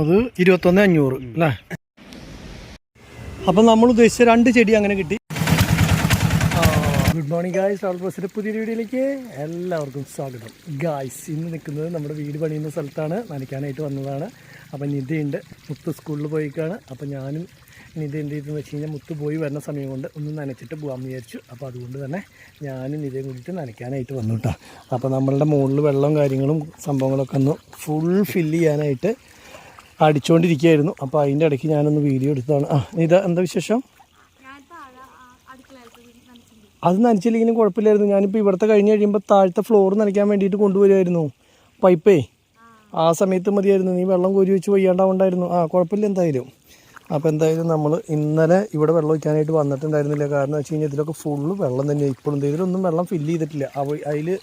അത് ഇരുപത്തൊന്ന് അഞ്ഞൂറ് അല്ലേ? അപ്പം നമ്മൾ ഉദ്ദേശിച്ച രണ്ട് ചെടി അങ്ങനെ കിട്ടി. ഗുഡ് മോർണിംഗ് ഗായ്സ് ആൾബോസിന്റെ പുതിയൊരു വീഡിയോയിലേക്ക് എല്ലാവർക്കും സ്വാഗതം. ഗായ്സ് ഇന്ന് നിൽക്കുന്നത് നമ്മുടെ വീട് പണിയുന്ന സ്ഥലത്താണ്. നനയ്ക്കാനായിട്ട് വന്നതാണ്. അപ്പം നിധിയുണ്ട് മുത്ത് സ്കൂളിൽ പോയിക്കാണ്. അപ്പം ഞാനും നിധി എന്ത് ചെയ്തെന്ന് വെച്ച് കഴിഞ്ഞാൽ മുത്ത് പോയി വരുന്ന സമയം കൊണ്ട് ഒന്ന് നനച്ചിട്ട് പോകാമെന്ന് വിചാരിച്ചു. അപ്പോൾ അതുകൊണ്ട് തന്നെ ഞാനും നിധയും കൂടിയിട്ട് നനയ്ക്കാനായിട്ട് വന്നു കേട്ടോ. അപ്പോൾ നമ്മളുടെ മുകളിൽ വെള്ളവും കാര്യങ്ങളും സംഭവങ്ങളൊക്കെ ഒന്ന് ഫുൾ ഫില്ല് ചെയ്യാനായിട്ട് അടിച്ചുകൊണ്ടിരിക്കുകയായിരുന്നു അപ്പോൾ അതിന്റെ ഇടയ്ക്ക് ഞാനൊന്ന് വീഡിയോ എടുത്തതാണ്. ആ നിധ എന്താ വിശേഷം? അത് നനച്ചില്ലെങ്കിലും കുഴപ്പമില്ലായിരുന്നു. ഞാനിപ്പോൾ ഇവിടുത്തെ കഴിഞ്ഞ് കഴിയുമ്പോൾ താഴത്തെ ഫ്ലോർ നനയ്ക്കാൻ വേണ്ടിയിട്ട് കൊണ്ടുവരുമായിരുന്നു പൈപ്പേ. ആ സമയത്ത് മതിയായിരുന്നു. നീ വെള്ളം കോരി വെച്ച് വയ്യാണ്ടാവുണ്ടായിരുന്നു. ആ കുഴപ്പമില്ല എന്തായാലും. അപ്പോൾ എന്തായാലും നമ്മൾ ഇന്നലെ ഇവിടെ വെള്ളം വയ്ക്കാനായിട്ട് വന്നിട്ടുണ്ടായിരുന്നില്ല. കാരണം വെച്ച് കഴിഞ്ഞാൽ ഇതിലൊക്കെ ഫുള്ള് വെള്ളം തന്നെയാണ് ഇപ്പോഴും ഇതിലൊന്നും വെള്ളം ഫില്ല് ചെയ്തിട്ടില്ല. അവ അതിൽ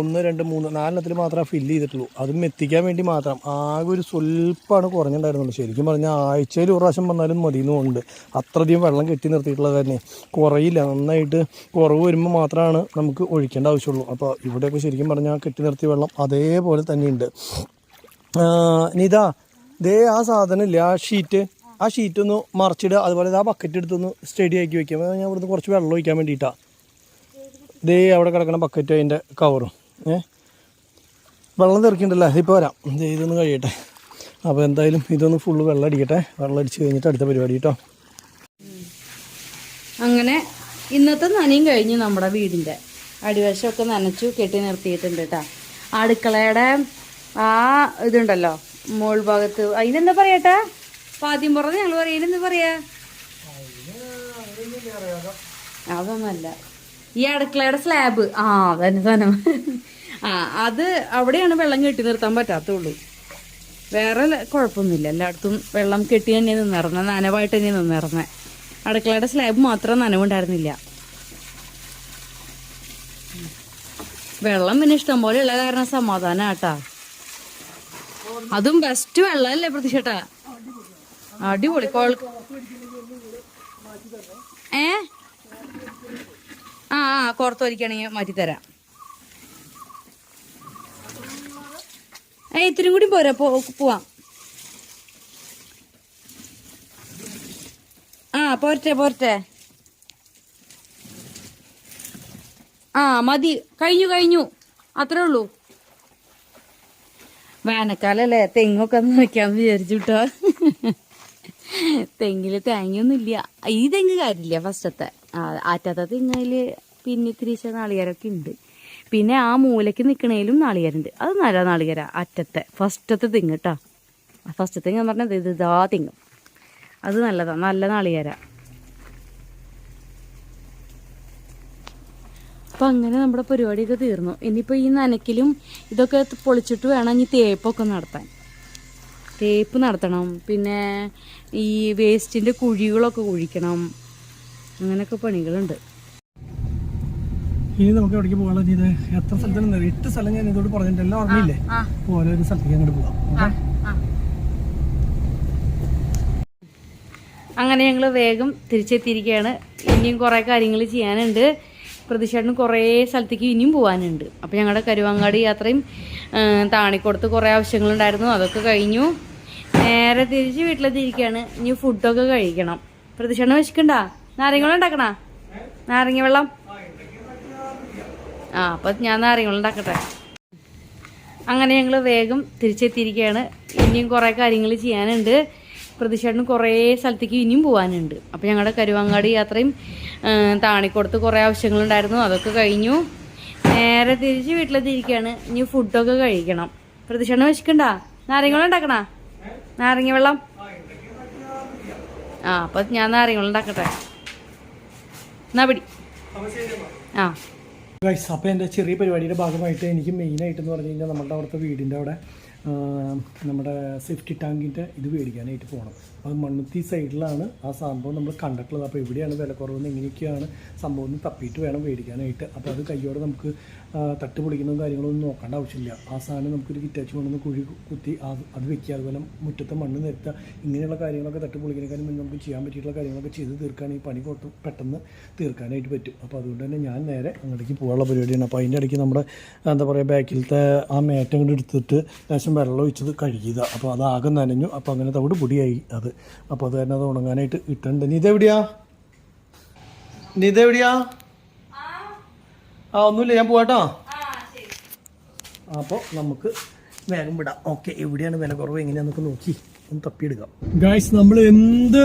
ഒന്ന് രണ്ട് മൂന്ന് നാലെണ്ണത്തിൽ മാത്രമേ ഫില്ല് ചെയ്തിട്ടുള്ളൂ. അതും എത്തിക്കാൻ വേണ്ടി മാത്രം. ആകെ ഒരു സ്വല്പമാണ് കുറഞ്ഞിട്ടുണ്ടായിരുന്നുള്ളൂ. ശരിക്കും പറഞ്ഞാൽ ആഴ്ചയിൽ ഒരു പ്രാവശ്യം വന്നാലും മതിയെന്നുണ്ട് അത്രയധികം വെള്ളം കെട്ടി നിർത്തിയിട്ടുള്ളത് തന്നെ. കുറയില്ല. നന്നായിട്ട് കുറവ് വരുമ്പോൾ മാത്രമാണ് നമുക്ക് ഒഴിക്കേണ്ട ആവശ്യമുള്ളൂ. അപ്പോൾ ഇവിടെയൊക്കെ ശരിക്കും പറഞ്ഞാൽ കെട്ടി നിർത്തിയ വെള്ളം അതേപോലെ തന്നെയുണ്ട്. നിതാ ദേ ആ സാധനം ഇല്ലേ ആ ഷീറ്റ് ആ ഷീറ്റ് ഒന്ന് മറിച്ചിടുക. അതുപോലെ ആ ബക്കറ്റ് എടുത്തൊന്ന് സ്റ്റഡി ആക്കി വെക്കാം ഞാൻ ഇവിടുന്ന് കുറച്ച് വെള്ളം ഒഴിക്കാൻ വേണ്ടിയിട്ടാണ് ദേ അവിടെ കിടക്കുന്ന ബക്കറ്റ് അതിന്റെ കവറും ഏ? വെള്ളം തെറിക്കണ്ടല്ലോ? ഇപ്പോൾ വരാം. ഇതൊന്ന് കഴിയട്ടെ. അപ്പോൾ എന്തായാലും ഇതൊന്ന് ഫുള്ള് വെള്ളം അടിക്കട്ടെ. വെള്ളം അടിച്ച് കഴിഞ്ഞിട്ട് അടുത്ത പരിപാടി കേട്ടോ അങ്ങനെ ഇന്നത്തെ നനയും കഴിഞ്ഞു നമ്മുടെ വീടിന്റെ അടിവശമൊക്കെ നനച്ചു കെട്ടി നിർത്തിയിട്ടുണ്ട് കേട്ടാ അടുക്കളയുടെ ആ ഇതുണ്ടല്ലോ മോൾ ഭാഗത്ത്. അതിനെന്താ പറയട്ടാ പാദ്യം പുറത്ത് ഞങ്ങൾ പറയുന്നത് പറയാ അതൊന്നല്ല ഈ അടുക്കളയുടെ സ്ലാബ് ആ അതന്നെ സാധനം ആ അത് അവിടെയാണ് വെള്ളം കെട്ടി നിർത്താൻ പറ്റാത്തുള്ളൂ. വേറെ കുഴപ്പമൊന്നുമില്ല. എല്ലായിടത്തും വെള്ളം കെട്ടി തന്നെ നിന്നിറങ്ങുന്നത് നനവായിട്ട് തന്നെ നിന്നിറങ്ങുന്നത് അടുക്കളയുടെ സ്ലാബ് മാത്രം നനവുണ്ടായിരുന്നില്ല. വെള്ളം പിന്നെ ഇഷ്ടം പോലെ ഉള്ള കാരണം സമാധാനം ആട്ടാ. അതും ബെസ്റ്റ് വെള്ളമല്ലേ പ്രതീക്ഷട്ടാ. അടിപൊളി. കോൾ ഏ? ആ ആ കോർത്തൊരിക്കണെങ്കിൽ മാറ്റിത്തരാം. ഏ ഇത്തിരി കൂടി പോരാ പോ പോവാം. ആ പോരട്ടെ പോരട്ടെ. ആ മതി. കഴിഞ്ഞു കഴിഞ്ഞു. അത്രേ ഉള്ളൂ. വേനൽക്കാലല്ലേ തെങ്ങൊക്കെ ഒന്ന് വെക്കാന്ന് വിചാരിച്ചു കേട്ടോ തെങ്ങിൽ തേങ്ങയൊന്നും ഇല്ല ഈ തെങ്ങ് കാര്യമില്ല ഫസ്റ്റത്തെ. ആറ്റാത്ത തെങ്ങിൽ പിന്നെ ഇത്തിരി നാളികേരൊക്കെ ഉണ്ട്. പിന്നെ ആ മൂലയ്ക്ക് നിൽക്കണേലും നാളികേരുണ്ട്. അത് നല്ല നാളികേര അറ്റത്തെ ഫസ്റ്റത്തെ തെങ്ങ് കേട്ടോ ഫസ്റ്റത്തെ തെങ്ങ് എന്ന് പറഞ്ഞത് ഇത് ഇതാ തെങ്ങ്. അത് നല്ലതാ നല്ല നാളികേര. അപ്പം അങ്ങനെ നമ്മുടെ പരിപാടിയൊക്കെ തീർന്നു. ഇനിയിപ്പോൾ ഈ നനയ്ക്കലും ഇതൊക്കെ പൊളിച്ചിട്ട് വേണം ഇനി തേപ്പൊക്കെ നടത്താൻ. തേപ്പ് നടത്തണം. പിന്നെ ഈ വേസ്റ്റിന്റെ കുഴികളൊക്കെ കുഴിക്കണം. അങ്ങനെയൊക്കെ പണികളുണ്ട്. ഇനി നമുക്ക് എവിടേക്ക് പോകാനുള്ള ഇത് എത്ര സ്ഥലത്തിനും എട്ട് സ്ഥലം ഞാൻ ഇതോട് പറഞ്ഞിട്ടില്ല എല്ലാം ഓർമ്മയില്ലേ? പോലെ ഒരു സ്ഥലത്തേക്ക് അങ്ങോട്ട് പോകാം. അങ്ങനെ ഞങ്ങൾ വേഗം തിരിച്ചെത്തിയിരിക്കുകയാണ്. ഇനിയും കുറേ കാര്യങ്ങൾ ചെയ്യാനുണ്ട്. പ്രതിഷേധം കുറേ സ്ഥലത്തേക്ക് ഇനിയും പോകാനുണ്ട് അപ്പോൾ ഞങ്ങളുടെ കരുവാങ്ങാടി യാത്രയും താണിക്കൊടുത്ത് കുറേ ആവശ്യങ്ങളുണ്ടായിരുന്നു. അതൊക്കെ കഴിഞ്ഞു. നേരെ തിരിച്ച് വീട്ടിലെത്തിയിരിക്കുകയാണ് ഇനി ഫുഡൊക്കെ കഴിക്കണം. പ്രതിഷേധം വെച്ചിട്ടുണ്ടാ? നാരങ്ങ വെള്ളം ഉണ്ടാക്കണ? നാരങ്ങ വെള്ളം? ആ അപ്പൊ ഞാൻ നാരങ്ങ വെള്ളം ഉണ്ടാക്കട്ടെ. അങ്ങനെ ഞങ്ങൾ വേഗം തിരിച്ചെത്തിയിരിക്കുകയാണ് ഇനിയും കുറേ കാര്യങ്ങൾ ചെയ്യാനുണ്ട്. പ്രതിഷേധം കുറേ സ്ഥലത്തേക്ക് ഇനിയും പോകാനുണ്ട് അപ്പോൾ ഞങ്ങളുടെ കരുവാങ്ങാടി യാത്രയും താണിക്കൊടുത്ത് കുറേ ആവശ്യങ്ങളുണ്ടായിരുന്നു. അതൊക്കെ കഴിഞ്ഞു. നേരെ തിരിച്ച് വീട്ടിലെത്തിയിരിക്കുകയാണ് ഇനി ഫുഡൊക്കെ കഴിക്കണം. പ്രതിഷേധം വെച്ചിട്ടുണ്ടാ? നാരങ്ങ വെള്ളം ഉണ്ടാക്കണ? നാരങ്ങ വെള്ളം? ആ അപ്പം ഞാൻ നാരങ്ങ വെള്ളം ഉണ്ടാക്കട്ടെ. ആ. ഗൈസ് അപ്പോൾ എന്റെ ചെറിയ പരിപാടിയുടെ ഭാഗമായിട്ട് എനിക്ക് മെയിനായിട്ട് എന്ന് പറഞ്ഞു കഴിഞ്ഞാൽ നമ്മുടെ അവിടുത്തെ വീടിന്റെ അവിടെ നമ്മുടെ സേഫ്റ്റി ടാങ്കിന്റെ ഇത് മേടിക്കാനായിട്ട് പോകണം. അത് മണ്ണുത്തി സൈഡിലാണ് ആ സംഭവം നമ്മൾ കണ്ടിട്ടുള്ളത്. അപ്പോൾ എവിടെയാണ് വില കുറവെന്ന് എങ്ങനെയൊക്കെയാണ് സംഭവം എന്ന് തപ്പിയിട്ട് വേണം മേടിക്കാനായിട്ട്. അപ്പോൾ അത് കയ്യോടെ നമുക്ക് തട്ട് പൊളിക്കുന്നതും കാര്യങ്ങളൊന്നും നോക്കേണ്ട ആവശ്യമില്ല. ആ സാധനം നമുക്കൊരു കിറ്റാച്ച് കൊണ്ടുവന്ന് കുഴി കുത്തി അത് അത് വെക്കുക. അതുപോലെ മുറ്റത്തെ മണ്ണ് നിരത്തുക. ഇങ്ങനെയുള്ള കാര്യങ്ങളൊക്കെ തട്ട് പൊളിക്കുന്നതിനേക്കാളും മുന്നേ നമുക്ക് ചെയ്യാൻ പറ്റിയിട്ടുള്ള കാര്യങ്ങളൊക്കെ ചെയ്ത് തീർക്കുകയാണെങ്കിൽ പണി കൊട്ട് പെട്ടെന്ന് തീർക്കാനായിട്ട് പറ്റും. അപ്പോൾ അതുകൊണ്ട് തന്നെ ഞാൻ നേരെ അങ്ങോട്ടേക്ക് പോകാനുള്ള പരിപാടിയാണ്. അപ്പോൾ അതിന്റെ ഇടയ്ക്ക് നമ്മുടെ എന്താ പറയുക ബാക്കിലത്തെ ആ മേറ്റം കൊണ്ട് എടുത്തിട്ട് ലേശം വെള്ളം ഒഴിച്ചത് കഴുകിയതാണ് അപ്പോൾ അത് ആകെ നനഞ്ഞു. അപ്പോൾ അങ്ങനെ തവിട് പൊടിയായി അത്. അപ്പോൾ അത് തന്നെ അത് ഉണങ്ങാനായിട്ട് ഇട്ടുണ്ട് നീ എവിടെയാ? നീ ഇതെവിടെയാ ആ ഒന്നുമില്ല ഞാൻ പോവാട്ടോ അപ്പോൾ നമുക്ക് വേഗം വിടാം. ഓക്കെ എവിടെയാണ് വില കുറവ്? എങ്ങനെയാന്നൊക്കെ നോക്കി. ഒന്ന് തപ്പിയെടുക്കാം. ഗായ്സ് നമ്മൾ എന്ത്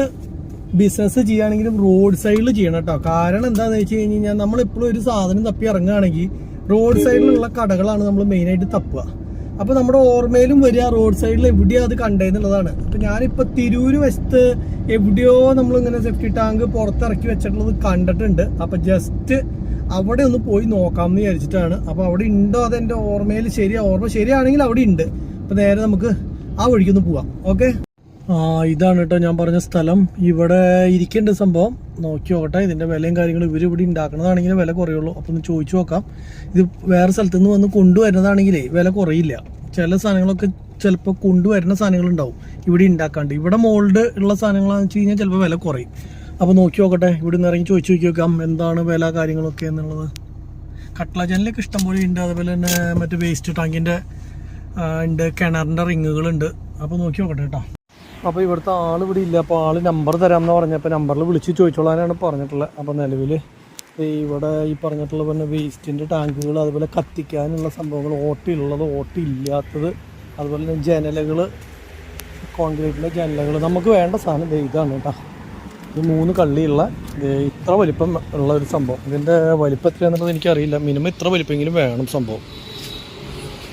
ബിസിനസ് ചെയ്യുകയാണെങ്കിലും റോഡ് സൈഡിൽ ചെയ്യണം കേട്ടോ കാരണം എന്താണെന്ന് വെച്ച് കഴിഞ്ഞ് കഴിഞ്ഞാൽ നമ്മൾ എപ്പോഴും ഒരു സാധനം തപ്പി ഇറങ്ങുകയാണെങ്കിൽ റോഡ് സൈഡിലുള്ള കടകളാണ് നമ്മൾ മെയിനായിട്ട് തപ്പുക. അപ്പോൾ നമ്മുടെ ഓർമ്മയിലും വരിക റോഡ് സൈഡിൽ എവിടെയോ അത് കണ്ടേന്നുള്ളതാണ്. അപ്പോൾ ഞാനിപ്പോൾ തിരൂര് വശത്ത് എവിടെയോ നമ്മൾ ഇങ്ങനെ സെഫ്റ്റി ടാങ്ക് പുറത്തിറക്കി വെച്ചിട്ടുള്ളത് കണ്ടിട്ടുണ്ട്. അപ്പോൾ ജസ്റ്റ് അവിടെ ഒന്ന് പോയി നോക്കാം എന്ന് വിചാരിച്ചിട്ടാണ്. അപ്പോൾ അവിടെ ഉണ്ടോ അതെന്റെ ഓർമ്മയിൽ ശരിയാ? ഓർമ്മ ശരിയാണെങ്കിൽ അവിടെ ഉണ്ട്. അപ്പോൾ നേരെ നമുക്ക് ആ വഴിക്കൊന്ന് പോവാം. ഓക്കെ ഇതാണ് കേട്ടോ ഞാൻ പറഞ്ഞ സ്ഥലം. ഇവിടെ ഇരിക്കേണ്ട സംഭവം. നോക്കി നോക്കട്ടെ ഇതിന്റെ വിലയും കാര്യങ്ങളും ഇവർ ഇവിടെ ഉണ്ടാക്കുന്നതാണെങ്കിൽ വില കുറയുള്ളൂ. അപ്പോൾ ഒന്ന് ചോദിച്ചു നോക്കാം. ഇത് വേറെ സ്ഥലത്ത് നിന്ന് വന്ന് കൊണ്ടുവരുന്നതാണെങ്കിലേ വില കുറയില്ല. ചില സാധനങ്ങളൊക്കെ ചിലപ്പോൾ കൊണ്ടുവരുന്ന സാധനങ്ങളുണ്ടാവും ഇവിടെ ഉണ്ടാക്കാണ്ട് ഇവിടെ മോൾഡ് ഉള്ള സാധനങ്ങളാണെന്ന് വെച്ച് കഴിഞ്ഞാൽ ചിലപ്പോൾ വില കുറയും. അപ്പോൾ നോക്കി നോക്കട്ടെ ഇവിടെ നിന്ന് ഇറങ്ങി ചോദിച്ചു നോക്കി നോക്കാം. എന്താണ് വില കാര്യങ്ങളൊക്കെ എന്നുള്ളത്. കട്ട്ള ജനലൊക്കെ ഇഷ്ടംപോലെ ഉണ്ട് അതുപോലെ തന്നെ മറ്റേ വേസ്റ്റ് ടാങ്കിന്റെ ഉണ്ട് കിണറിന്റെ റിങ്ങുകളുണ്ട്. അപ്പോൾ നോക്കി നോക്കട്ടെ കേട്ടോ അപ്പോൾ ഇവിടുത്തെ ആൾ ഇവിടെ ഇല്ല. അപ്പോൾ ആൾ നമ്പർ തരാമെന്ന് പറഞ്ഞപ്പോൾ നമ്പറിൽ വിളിച്ച് ചോദിച്ചോളാനാണ് പറഞ്ഞിട്ടുള്ളത് അപ്പോൾ നിലവിൽ ഇവിടെ ഈ പറഞ്ഞിട്ടുള്ള പിന്നെ വേസ്റ്റിന്റെ ടാങ്കുകൾ അതുപോലെ കത്തിക്കാനുള്ള സംഭവങ്ങൾ ഓട്ടിയുള്ളത് ഓട്ടില്ലാത്തത് അതുപോലെ തന്നെ ജനലുകൾ കോൺക്രീറ്റിന്റെ ജനലുകൾ നമുക്ക് വേണ്ട സാധനം ഇതാണ് കേട്ടോ. ഇത് മൂന്ന് കള്ളിയുള്ള ഇത്ര വലിപ്പം ഉള്ള ഒരു സംഭവം. ഇതിന്റെ വലിപ്പം എത്രയാണെന്നുള്ളത് എനിക്കറിയില്ല. മിനിമം ഇത്ര വലിപ്പമെങ്കിലും വേണം സംഭവം.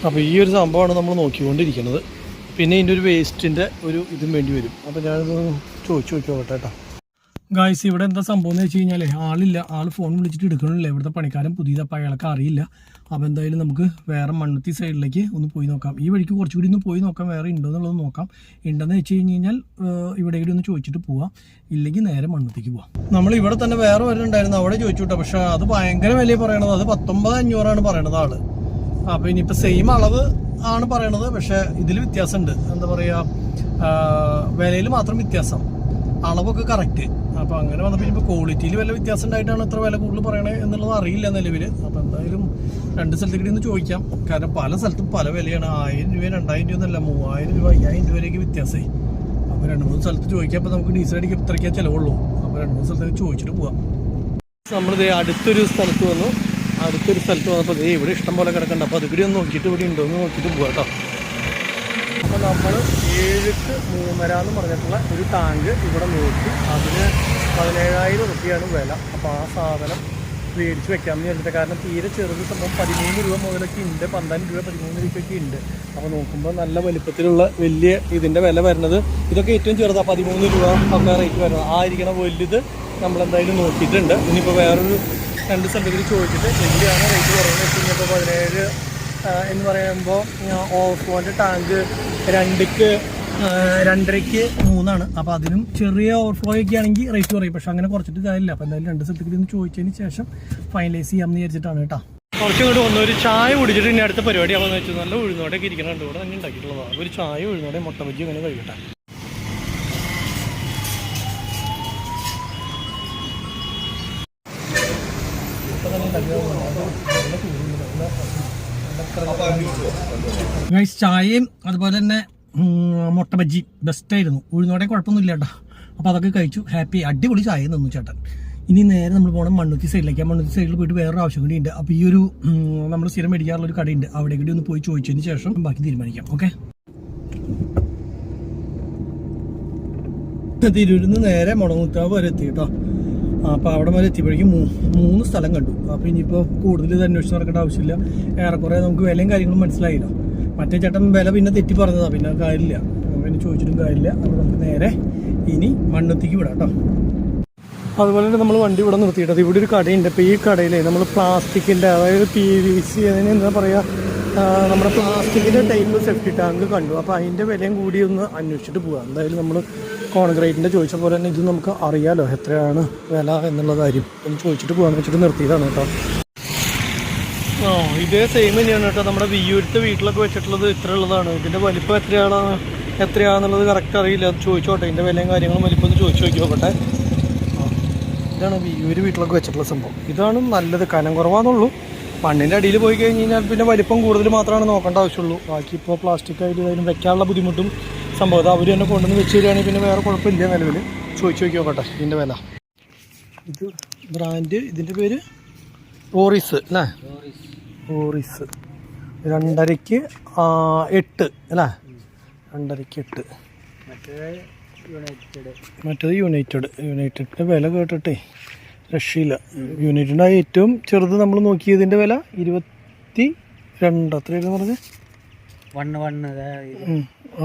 അപ്പോൾ ഈ ഒരു സംഭവമാണ് നമ്മൾ നോക്കിക്കൊണ്ടിരിക്കുന്നത്. പിന്നെ ഇതിന്റെ ഒരു വേസ്റ്റിന്റെ ഒരു ഇതും വേണ്ടി വരും. അപ്പോൾ ഞാനിത് ചോദിച്ചു നോക്കിയോട്ടെ കേട്ടോ. ഗായ്സ് ഇവിടെ എന്താ സംഭവം എന്ന് വെച്ച് കഴിഞ്ഞാൽ ആളില്ല. ആൾ ഫോൺ വിളിച്ചിട്ട് എടുക്കണില്ല. ഇവിടുത്തെ പണിക്കാരൻ പുതിയതപ്പോൾ അയാൾക്ക് അറിയില്ല. അപ്പോൾ എന്തായാലും നമുക്ക് വേറെ മണ്ണുത്തി സൈഡിലേക്ക് ഒന്ന് പോയി നോക്കാം. ഈ വഴിക്ക് കുറച്ചുകൂടി ഒന്ന് പോയി നോക്കാം. വേറെ ഉണ്ടോ എന്നുള്ളത് നോക്കാം. ഉണ്ടെന്ന് വെച്ച് കഴിഞ്ഞ് കഴിഞ്ഞാൽ ഇവിടെ കൂടി ഒന്ന് ചോദിച്ചിട്ട് പോവാം. ഇല്ലെങ്കിൽ നേരെ മണ്ണുത്തിക്ക് പോവാം. നമ്മൾ ഇവിടെ തന്നെ വേറെ വരുന്നുണ്ടായിരുന്നു അവിടെ ചോദിച്ചു കേട്ടോ. പക്ഷേ അത് ഭയങ്കര വിലയെ പറയണത്. അത് പത്തൊമ്പത് അഞ്ഞൂറാണ് പറയണത് ആൾ. അപ്പോൾ ഇനിയിപ്പോൾ സെയിം അളവ് ആണ് പറയണത്. പക്ഷേ ഇതിൽ വ്യത്യാസമുണ്ട്. എന്താ പറയുക വിലയിൽ മാത്രം വ്യത്യാസം. അളവൊക്കെ കറക്റ്റ് അപ്പോൾ അങ്ങനെ വന്നപ്പോൾ ഇനിയിപ്പോൾ ക്വാളിറ്റിയിൽ വല്ല വ്യത്യാസം ഉണ്ടായിട്ടാണ് ഇത്ര വില കൂടുതൽ പറയണേ എന്നുള്ളത് അറിയില്ല നിലവിൽ അപ്പോൾ എന്തായാലും രണ്ട് സ്ഥലത്തേക്ക് ഒന്ന് ചോദിക്കാം. കാരണം പല സ്ഥലത്തും പല വിലയാണ്. ആയിരം രൂപ രണ്ടായിരം രൂപ എന്നല്ല മൂവായിരം രൂപ അയ്യായിരം രൂപയിലേക്ക് വ്യത്യാസമായി. അപ്പോൾ രണ്ട് മൂന്ന് സ്ഥലത്ത് ചോദിക്കാം. അപ്പോൾ നമുക്ക് ഡീസൽ അടിക്കാൻ ഇത്രയ്ക്കേ ചിലവുള്ളൂ. അപ്പോൾ രണ്ട് മൂന്ന് സ്ഥലത്തേക്ക് ചോദിച്ചിട്ട് പോവാം. നമ്മളിത് അടുത്തൊരു സ്ഥലത്ത് വന്നു. അടുത്തൊരു സ്ഥലത്ത് വന്നപ്പോൾ ദേ ഇവിടെ ഇഷ്ടം പോലെ കിടക്കണ്ട. അപ്പോൾ അതുകൂടി ഒന്ന് നോക്കിയിട്ട് ഇവിടെ ഉണ്ടോ എന്ന് നോക്കിയിട്ട് പോകാം കേട്ടോ അപ്പോൾ നമ്മൾ ഏഴുക്ക് മൂന്നര എന്ന് പറഞ്ഞിട്ടുള്ള ഒരു ടാങ്ക് ഇവിടെ നോക്കി. അതിന് പതിനേഴായിരം റുപ്യാണ് വില. അപ്പോൾ ആ സാധനം മേടിച്ച് വെക്കാമെന്ന് ചോദിച്ചിട്ട് കാരണം തീരെ ചെറുത് സംഭവം പതിമൂന്ന് രൂപ മുതലൊക്കെ ഉണ്ട് പന്ത്രണ്ട് രൂപ പതിമൂന്ന് രൂപയൊക്കെ ഉണ്ട് അപ്പോൾ നോക്കുമ്പോൾ നല്ല വലിപ്പത്തിലുള്ള വലിയ ഇതിന്റെ വില വരുന്നത് ഇതൊക്കെ ഏറ്റവും ചെറുതാണ് പതിമൂന്ന് രൂപ ഒക്കെ റേറ്റ് വരുന്നത്. ആ ഇരിക്കണ വലുത് നമ്മളെന്തായാലും നോക്കിയിട്ടുണ്ട്. ഇനിയിപ്പോൾ വേറൊരു രണ്ട് സ്ഥലത്തേക്ക് ചോദിച്ചിട്ട് എവിടെയാണ് റേറ്റ് കുറവെന്ന് വെച്ച് കഴിഞ്ഞാൽ ഇപ്പോൾ പതിനേഴ് എന്ന് പറയുമ്പോൾ ഓവർഫ്ലോന്റെ ടാങ്ക് രണ്ടിക്ക് രണ്ടരയ്ക്ക് മൂന്നാണ്. അപ്പോൾ അതിനും ചെറിയ ഓവർഫ്ലോ ഒക്കെ ആണെങ്കിൽ റേറ്റ് കുറയും. പക്ഷെ അങ്ങനെ കുറച്ചിട്ട് കാര്യമില്ല. അപ്പോൾ എന്തായാലും രണ്ട് സ്ഥലത്തേക്ക് ഒന്ന് ചോദിച്ചതിന് ശേഷം ഫൈനലൈസ് ചെയ്യാമെന്ന് വിചാരിച്ചിട്ടാണ് കേട്ടോ. കുറച്ചും കൂടി വന്നു. ഒരു ചായ കുടിച്ചിട്ട് ഇനി അടുത്ത പരിപാടി ആവുമെന്ന് വെച്ചാൽ നല്ല ഉഴുന്നോടെയൊക്കെ ഇരിക്കണം ഇവിടെ തന്നെ ഉണ്ടാക്കിയിട്ടുള്ളതാണ് ഒരു ചായ ഉഴുന്നോടെ മുട്ട അങ്ങനെ കഴിക്കട്ടെ. ഗൈസ് ചായയും അതുപോലെ തന്നെ മുട്ട ബജ്ജി ബെസ്റ്റായിരുന്നു ഉഴുന്നോടെ കുഴപ്പമൊന്നുമില്ല കേട്ടോ. അപ്പോൾ അതൊക്കെ കഴിച്ചു. ഹാപ്പി അടിപൊളി ചായ നിന്നു ചേട്ടൻ. ഇനി നേരെ നമ്മൾ പോകണം മണ്ണുത്തി സൈഡിലേക്ക് ആ മണ്ണുത്തി സൈഡിൽ പോയിട്ട് വേറൊരു ആവശ്യം കൂടി ഉണ്ട്. അപ്പോൾ ഈ ഒരു നമ്മൾ സ്ഥിരം മേടിക്കാറുള്ള ഒരു കടയുണ്ട്. അവിടെ കൂടി ഒന്ന് പോയി ചോദിച്ചതിന് ശേഷം ബാക്കി തീരുമാനിക്കാം. ഓക്കെ തിരൂരിൽ നിന്ന് നേരെ മുടങ്ങുത്താവ് വരെ എത്തി കേട്ടോ. അപ്പോൾ അവിടെ വരെ എത്തിയപ്പോഴേക്കും മൂന്ന് സ്ഥലം കണ്ടു. അപ്പോൾ ഇനിയിപ്പോൾ കൂടുതൽ ഇത് അന്വേഷിച്ച് നടക്കേണ്ട ആവശ്യമില്ല. ഏറെക്കുറെ നമുക്ക് വിലയും കാര്യങ്ങളും മനസ്സിലായില്ല. മറ്റേ ചേട്ടൻ വില പിന്നെ തെറ്റി പറഞ്ഞതാ പിന്നെ കാര്യമില്ല. പിന്നെ ചോദിച്ചിട്ടും കാര്യമില്ല. അപ്പോൾ നമുക്ക് നേരെ ഇനി മണ്ണുത്തിക്ക് വിടാം കേട്ടോ അതുപോലെ തന്നെ നമ്മൾ വണ്ടി ഇവിടെ നിർത്തിയിട്ടത് ഇവിടെ ഒരു കടയുണ്ട്. അപ്പോൾ ഈ കടയിൽ നമ്മൾ പ്ലാസ്റ്റിക്കിന്റെ അതായത് പി വി സി അതിന് എന്താ പറയുക നമ്മുടെ പ്ലാസ്റ്റിക്കിന്റെ ടൈപ്പ് സെഫ്റ്റി ടാങ്ക് കണ്ടു. അപ്പോൾ അതിന്റെ വിലയും കൂടി ഒന്ന് അന്വേഷിച്ചിട്ട് പോകാം എന്തായാലും നമ്മൾ കോൺക്രീറ്റിന്റെ ചോദിച്ച പോലെ തന്നെ ഇത് നമുക്ക് അറിയാലോ എത്രയാണ് വില എന്നുള്ള കാര്യം. ഒന്ന് ചോദിച്ചിട്ട് പോകാമെന്ന് വെച്ചിട്ട് നിർത്തിയതാണ് കേട്ടോ ആ ഇതേ സെയിം തന്നെയാണ് കേട്ടോ. നമ്മുടെ വിയൂരത്തെ വീട്ടിലൊക്കെ വെച്ചിട്ടുള്ളത് ഇത്ര ഉള്ളതാണ്. ഇതിന്റെ വലിപ്പം എത്രയാണോ? എത്രയാണെന്നുള്ളത് കറക്റ്റ് അറിയില്ല. അത് ചോദിച്ചോട്ടെ. ഇതിന്റെ വിലയും കാര്യങ്ങളും വലിപ്പം ഒന്ന് ചോദിച്ചു നോക്കി നോക്കട്ടെ. ഇതാണ് വിയൂര് വീട്ടിലൊക്കെ വെച്ചിട്ടുള്ള സംഭവം. ഇതാണ് നല്ലത്. കനം കുറവാന്നുള്ളൂ. മണ്ണിന്റെ അടിയിൽ പോയി കഴിഞ്ഞ് കഴിഞ്ഞാൽ പിന്നെ വലിപ്പം കൂടുതൽ മാത്രമാണ് നോക്കേണ്ട ആവശ്യമുള്ളൂ. ബാക്കി ഇപ്പോൾ പ്ലാസ്റ്റിക് ആയിട്ട് ഇതായാലും വെക്കാനുള്ള ബുദ്ധിമുട്ടും സംഭവം. അവർ തന്നെ കൊണ്ടുവന്ന് വെച്ച് തരികയാണെങ്കിൽ പിന്നെ വേറെ കുഴപ്പമില്ല നിലവിൽ ചോദിച്ചു നോക്കി നോക്കട്ടെ. ഇതിന്റെ വില. ഇത് ബ്രാൻഡ് ഇതിന്റെ പേര്? ഓറിസ് അല്ലേ? ഓറിസ്. രണ്ടരയ്ക്ക് എട്ട് അല്ലേ? രണ്ടരയ്ക്ക് എട്ട്. മറ്റേത് യുണൈറ്റഡ് യുണൈറ്റഡിന്റെ വില കേട്ടിട്ടേ രക്ഷയില്ല. യുണൈറ്റഡിന്റെ ഏറ്റവും ചെറുത് നമ്മൾ നോക്കിയതിന്റെ വില ഇരുപത്തി രണ്ട് അത്രയായിരുന്നു പറഞ്ഞത്.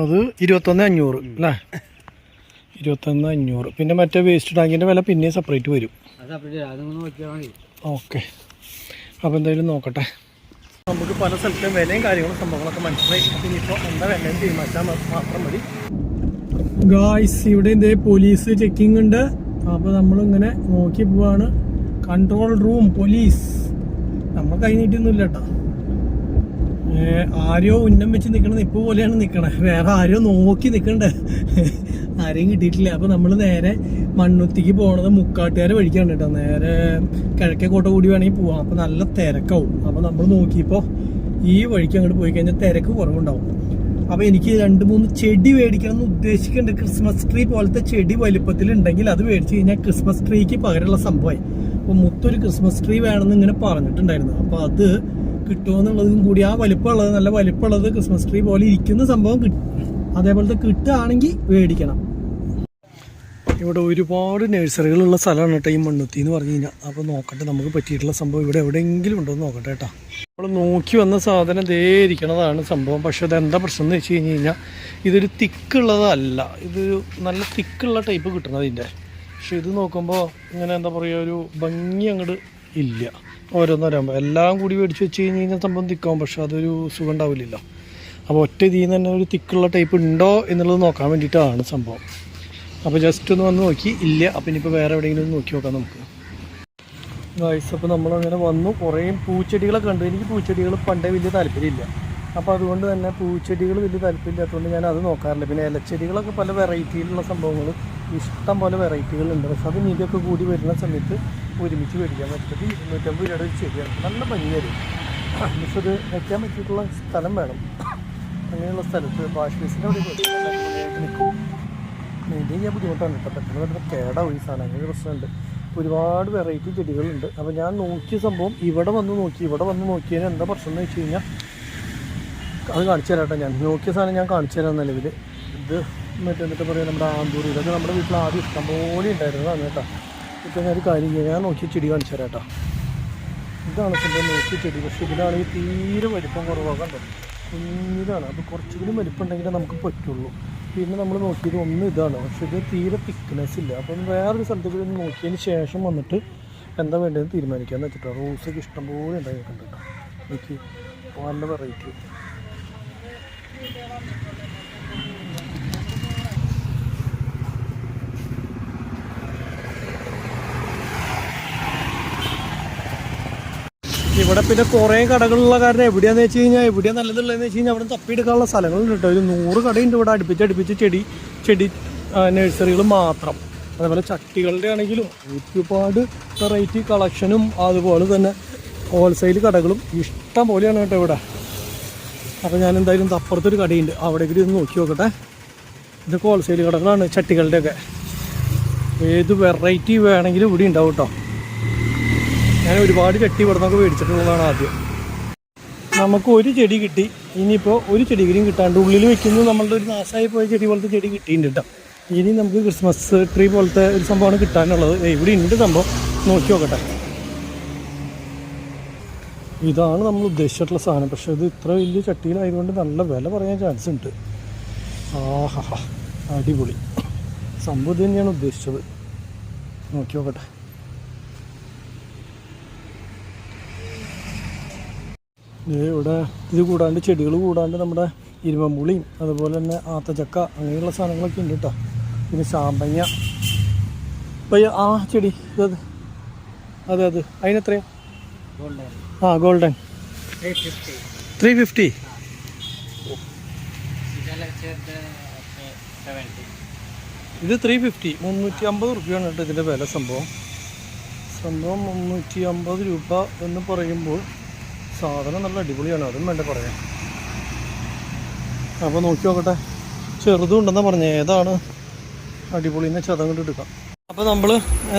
അത് ഇരുപത്തൊന്ന് അഞ്ഞൂറ് അല്ലേ? ഇരുപത്തൊന്ന് അഞ്ഞൂറ്. പിന്നെ മറ്റേ വേസ്റ്റ് ടാങ്കിന്റെ വില പിന്നെയും സെപ്പറേറ്റ് വരും. ഓക്കെ അപ്പോൾ എന്തായാലും നോക്കട്ടെ. നമുക്ക് പല സ്ഥലത്തെ വിലയും കാര്യങ്ങളും സംഭവങ്ങളൊക്കെ മനസ്സിലായി. ഇനിയിപ്പോൾ എന്താ വിലയും തീരുമാനിച്ചാൽ മാത്രം മതി. ഗായ്സ് ഇവിടെ എന്തേ പോലീസ് ചെക്കിംഗ് ഉണ്ട്. അപ്പോൾ നമ്മളിങ്ങനെ നോക്കി പോവാണ്. കൺട്രോൾ റൂം പോലീസ് നമ്മൾ കൈ നീട്ടിയൊന്നുമില്ല കേട്ടോ. ആരോ ഉന്നം വെച്ച് നിൽക്കണത് ഇപ്പോൾ പോലെയാണ് നിൽക്കണത് വേറെ ആരോ നോക്കി നിൽക്കണ്ടേ ആരെയും കിട്ടിയിട്ടില്ല. അപ്പോൾ നമ്മൾ നേരെ മണ്ണുത്തിക്ക് പോണത് മുക്കാട്ടുകാരെ വഴിക്കാണ് കേട്ടോ. നേരെ കിഴക്കേക്കോട്ട കൂടി വേണമെങ്കിൽ പോവാം. അപ്പോൾ നല്ല തിരക്കാവും. അപ്പോൾ നമ്മൾ നോക്കിയപ്പോൾ ഈ വഴിക്ക് അങ്ങോട്ട് പോയി കഴിഞ്ഞാൽ തിരക്ക് കുറവുണ്ടാവും. അപ്പോൾ എനിക്ക് രണ്ട് മൂന്ന് ചെടി മേടിക്കണം എന്ന് ഉദ്ദേശിക്കുന്നുണ്ട് ക്രിസ്മസ് ട്രീ പോലത്തെ ചെടി ഉണ്ടെങ്കിൽ അത് മേടിച്ചു കഴിഞ്ഞാൽ ക്രിസ്മസ് ട്രീക്ക് പകരമുള്ള സംഭവമായി. അപ്പൊ മുത്തൊരു ക്രിസ്മസ് ട്രീ വേണമെന്ന് ഇങ്ങനെ പറഞ്ഞിട്ടുണ്ടായിരുന്നു. അപ്പോൾ അത് കിട്ടുമെന്നുള്ളതും കൂടി ആ വലിപ്പമുള്ളത് നല്ല വലിപ്പമുള്ളത് ക്രിസ്മസ് ട്രീ പോലെ ഇരിക്കുന്ന സംഭവം കിട്ടും. അതേപോലത്തെ കിട്ടുകയാണെങ്കിൽ മേടിക്കണം. ഇവിടെ ഒരുപാട് നഴ്സറികളുള്ള സ്ഥലമാണ് കേട്ടോ ഈ മണ്ണുത്തി എന്ന് പറഞ്ഞു കഴിഞ്ഞാൽ. അപ്പോൾ നോക്കട്ടെ നമുക്ക് പറ്റിയിട്ടുള്ള സംഭവം ഇവിടെ എവിടെയെങ്കിലും ഉണ്ടോ എന്ന് നോക്കട്ടെ കേട്ടോ. നമ്മൾ നോക്കി വന്ന സാധനം ദേ ഇരിക്കണതാണ് സംഭവം. പക്ഷേ അത് എന്താ പ്രശ്നം എന്ന് വെച്ച് കഴിഞ്ഞ് കഴിഞ്ഞാൽ ഇതൊരു തിക്കുള്ളതല്ല. ഇത് നല്ല തിക്കുള്ള ടൈപ്പ് കിട്ടുന്നത് ഇതിന്റെ പക്ഷെ ഇത് നോക്കുമ്പോൾ ഇങ്ങനെ എന്താ പറയുക ഒരു ഭംഗി അങ്ങോട്ട് ഇല്ല. ഓരോന്നോരാകുമ്പോൾ എല്ലാം കൂടി മേടിച്ച് വെച്ച് കഴിഞ്ഞ് കഴിഞ്ഞാൽ സംഭവം തിക്കാവും പക്ഷെ അതൊരു സുഖം ഉണ്ടാവില്ലല്ലോ. അപ്പോൾ ഒറ്റ ഇതിൽ നിന്ന് തന്നെ ഒരു തിക്കുള്ള ടൈപ്പ് ഉണ്ടോ എന്നുള്ളത് നോക്കാൻ വേണ്ടിയിട്ടാണ് സംഭവം. അപ്പോൾ ജസ്റ്റ് ഒന്ന് വന്ന് നോക്കി. ഇല്ല അപ്പം ഇനിയിപ്പോൾ വേറെ എവിടെയെങ്കിലും ഒന്ന് നോക്കി നോക്കാം നമുക്ക്. ഗൈസ് അപ്പോൾ നമ്മളങ്ങനെ വന്നു. കുറേ പൂച്ചെടികളൊക്കെ കണ്ടു. എനിക്ക് പൂച്ചെടികൾ പണ്ടേ വലിയ താല്പര്യമില്ല. അപ്പോൾ അതുകൊണ്ട് തന്നെ പൂച്ചെടികൾ വലിയ താല്പര്യമില്ലാത്തതുകൊണ്ട് ഞാൻ അത് നോക്കാറില്ല. പിന്നെ ഇലച്ചെടികളൊക്കെ പല വെറൈറ്റിയിലുള്ള സംഭവങ്ങൾ ഇഷ്ടം പോലെ വെറൈറ്റികളുണ്ട്. പക്ഷെ അത് നീതിയൊക്കെ കൂടി വരുന്ന സമയത്ത് ഒരുമിച്ച് മേടിക്കാൻ പറ്റുന്നത് ഇരുന്നൂറ്റമ്പത് രൂപയുടെ ഒരു ചെടിയാണ്. നല്ല ഭംഗിയായിരുന്നു പക്ഷെ ഇത് വയ്ക്കാൻ പറ്റിയിട്ടുള്ള സ്ഥലം വേണം. അങ്ങനെയുള്ള സ്ഥലത്ത് വാഷ് ബേസിന്റെ അവിടെ മെയിന്റെയിൻ ചെയ്യാൻ ബുദ്ധിമുട്ടാണ് കേട്ടോ. പെട്ടെന്ന് പെട്ടെന്ന് കേടാവും ഈ സാധനം അങ്ങനെ പ്രശ്നമുണ്ട്. ഒരുപാട് വെറൈറ്റി ചെടികളുണ്ട്. അപ്പോൾ ഞാൻ നോക്കിയ സംഭവം ഇവിടെ വന്ന് നോക്കി. ഇവിടെ വന്ന് നോക്കിയതിന് എന്താ പ്രശ്നം എന്ന് വെച്ച് കഴിഞ്ഞാൽ അത് കാണിച്ചു തരാം ഞാൻ. നോക്കിയ സാധനം ഞാൻ കാണിച്ചു തരാം നിലവിൽ ഇത് മറ്റേ എന്നിട്ട് പറയുക നമ്മുടെ ആന്തൂർ ഇതൊക്കെ നമ്മുടെ വീട്ടിൽ ആദ്യം ഇഷ്ടംപോലെ ഉണ്ടായിരുന്നതാണ് കേട്ടോ. ഇപ്പം ഞാൻ ഒരു കാര്യം ചെയ്യാം. ഞാൻ നോക്കിയ ചെടി കാണിച്ചു തരാം കേട്ടോ. ഇതാണ് സംഭവം നോക്കിയ ചെടി. പക്ഷേ ഇതിലാണെങ്കിൽ തീരെ വലിപ്പം കുറവാകണ്ടോ കുഞ്ഞിതാണ്. അപ്പോൾ കുറച്ചുകൂടി വലിപ്പം ഉണ്ടെങ്കിലേ നമുക്ക് പറ്റുള്ളൂ. പിന്നെ നമ്മൾ നോക്കിയത് ഒന്ന് ഇതാണ്. പക്ഷേ ഇത് തീരെ തിക്നെസ് ഇല്ല. അപ്പം വേറൊരു സ്ഥലത്ത് കൂടി ഒന്ന് നോക്കിയതിന് ശേഷം വന്നിട്ട് എന്താ വേണ്ടതെന്ന് തീരുമാനിക്കാമെന്ന് വെച്ചിട്ടാണ്. റോസൊക്കെ ഇഷ്ടംപോലെ ഉണ്ടായിരിക്കുന്നുണ്ട് കേട്ടോ. എനിക്ക് നല്ല വെറൈറ്റി ഇവിടെ പിന്നെ കുറേ കടകളുള്ള കാരണം എവിടെയാന്ന് വെച്ച് കഴിഞ്ഞാൽ എവിടെയാണ് നല്ലതുള്ളതെന്ന് വെച്ച് കഴിഞ്ഞാൽ അവിടെ തപ്പിയെടുക്കാനുള്ള സ്ഥലങ്ങളുണ്ട് കേട്ടോ. ഒരു നൂറ് കടയുണ്ട് ഇവിടെ അടുപ്പിച്ച് അടുപ്പിച്ച് ചെടി ചെടി നഴ്സറികൾ മാത്രം. അതേപോലെ ചട്ടികളുടെ ആണെങ്കിലും ഒരുപാട് വെറൈറ്റി കളക്ഷനും അതുപോലെ തന്നെ ഹോൾസെയിൽ കടകളും ഇഷ്ടം പോലെയാണ് കേട്ടോ ഇവിടെ. അപ്പോൾ ഞാൻ എന്തായാലും അപ്പുറത്തൊരു കടയുണ്ട്. അവിടെ കൂടി ഒന്ന് നോക്കി നോക്കട്ടെ. ഇത് ഹോൾസെയിൽ കടകളാണ് ചട്ടികളുടെയൊക്കെ. ഏത് വെറൈറ്റി വേണമെങ്കിലും ഇവിടെ ഉണ്ടാവും കേട്ടോ ഞാൻ ഒരുപാട് ചട്ടി ഇവിടെ നിന്നൊക്കെ മേടിച്ചിട്ടുള്ളതാണ് ആദ്യം. നമുക്ക് ഒരു ചെടി കിട്ടി. ഇനിയിപ്പോൾ ഒരു ചെടികളും കിട്ടാണ്ട് ഉള്ളിൽ വെക്കുന്നത് നമ്മളുടെ ഒരു നാശമായി പോയ ചെടി പോലത്തെ ചെടി കിട്ടിയിട്ടുണ്ട് കേട്ടോ ഇനി നമുക്ക് ക്രിസ്മസ് ട്രീ പോലത്തെ ഒരു സംഭവമാണ് കിട്ടാനുള്ളത്. ഇവിടെ ഉണ്ട് സംഭവം. നോക്കി നോക്കട്ടെ. ഇതാണ് നമ്മൾ ഉദ്ദേശിച്ചിട്ടുള്ള സാധനം. പക്ഷെ ഇത് ഇത്ര വലിയ ചട്ടിയിലായതുകൊണ്ട് നല്ല വില പറയാൻ ചാൻസ് ഉണ്ട്. ആഹാ അടിപൊളി. സംഭവം തന്നെയാണ് ഉദ്ദേശിച്ചത്. നോക്കി നോക്കട്ടെ. ഇവിടെ ഇത് കൂടാണ്ട് ചെടികൾ കൂടാണ്ട് നമ്മുടെ ഇരുമമ്പുളിയും അതുപോലെ തന്നെ ആത്തച്ചക്ക അങ്ങനെയുള്ള സാധനങ്ങളൊക്കെ ഉണ്ട് കേട്ടോ. പിന്നെ ചാമ്പങ്ങ പയ്യ ആ ചെടി ഇത് അതെ. അതെ അതിനെത്രയാ? ആ ഗോൾഡൻ. ത്രീ ഫിഫ്റ്റി ഇത് ത്രീ ഫിഫ്റ്റി മുന്നൂറ്റി അമ്പത് റുപ്യാണ് കേട്ടോ ഇതിന്റെ വില സംഭവം. സംഭവം മുന്നൂറ്റി അമ്പത് രൂപ എന്ന് പറയുമ്പോൾ സാധനം നല്ല അടിപൊളിയാണ്. അതും വേണ്ട പറയാം. അപ്പോൾ നോക്കി നോക്കട്ടെ. ചെറുതും ഉണ്ടെന്നാണ് പറഞ്ഞത് ഏതാണ്? അടിപൊളിന്ന് ചതം കൊണ്ട് എടുക്കാം. അപ്പോൾ നമ്മൾ